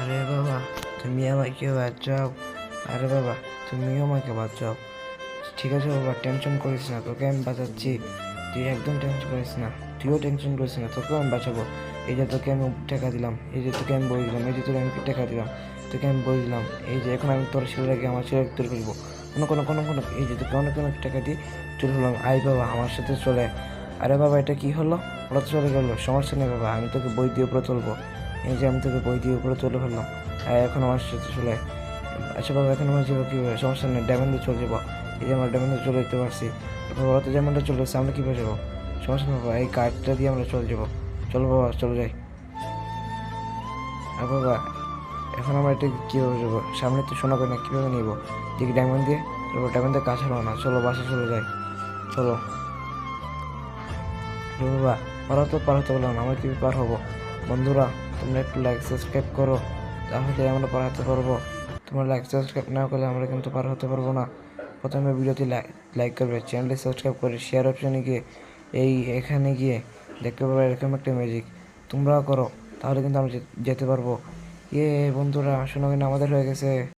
আরে বাবা, তুমি আমাকে বাঁচাও। আরে বাবা তুমিও আমাকে বাঁচাও। ঠিক আছে বাবা টেনশন করিস না, তোকে আমি বাঁচাচ্ছি। তুই একদম টেনশন করিস না, তুইও টেনশন করিস না, তোকেও আমি বাঁচাবো। এই যে তোকে আমি টাকা দিলাম, এই যে তোকে আমি বই দিলাম, এই যে তোকে আমি টাকা দিলাম, তোকে আমি বই দিলাম, এই যে এখন আমি তোর ছেলেটাকে আমার ছেলে তুলে ফেলব। কোনো কোনো কোনো কোনো, এই যে তোকে অনেক অনেক টাকা দিয়ে তুলে ফেললাম। আই বাবা, আমার সাথে চলে। আরে বাবা, এটা কি হলো? ওরা চলে গেলো, সমস্যা নেই বাবা, আমি তোকে বই দিয়ে উপরে তুলবো। এই যে আমি তোকে বই দিয়ে উপরে তুলে ফেললাম। এখন আমার সাথে চলে। আচ্ছা বাবা, এখন আমার যাব কীভাবে সমস্যা নেই ড্যামেন্ডে চলে যাব। এই যে আমরা ড্যামেন্ডে চলে যেতে পারছি। বাবা, ওরা তো যেমনটা চলে যাচ্ছে, আমরা কীভাবে যাব? সমস্যা নেই বাবা, এই কার্ডটা দিয়ে আমরা চলে যাব। চলো বাবা, চলে যাই। আর বাবা, এখন আমরা এটা কীভাবে যাব? সামনে তো শোনা করে না কীভাবে নিব? দিকে ডায়মন্ড দিয়ে। তারপর ডায়মন্ড দিয়ে কাছে না চলো বাসে চলে যাই। চলো। বাবা, ওরা তো পার হতে পারল না, আমরা কীভাবে পার হব? বন্ধুরা তোমরা একটু লাইক সাবস্ক্রাইব করো, তাহলে আমরা পার হতে পারব। তোমরা লাইক সাবস্ক্রাইব না করলে আমরা কিন্তু পার হতে পারব না। প্রথমে ভিডিওতে লাইক করবে চ্যানেলটি সাবস্ক্রাইব করে শেয়ার অপশানে গিয়ে, এই এখানে গিয়ে, দেখতে পাবে এরকম একটা ম্যাজিক তোমরাও করো, তাহলে কিন্তু আমরা যেতে পারব। ইয়ে বন্ধুরা কিন্তু আমাদের হয়ে গেছে।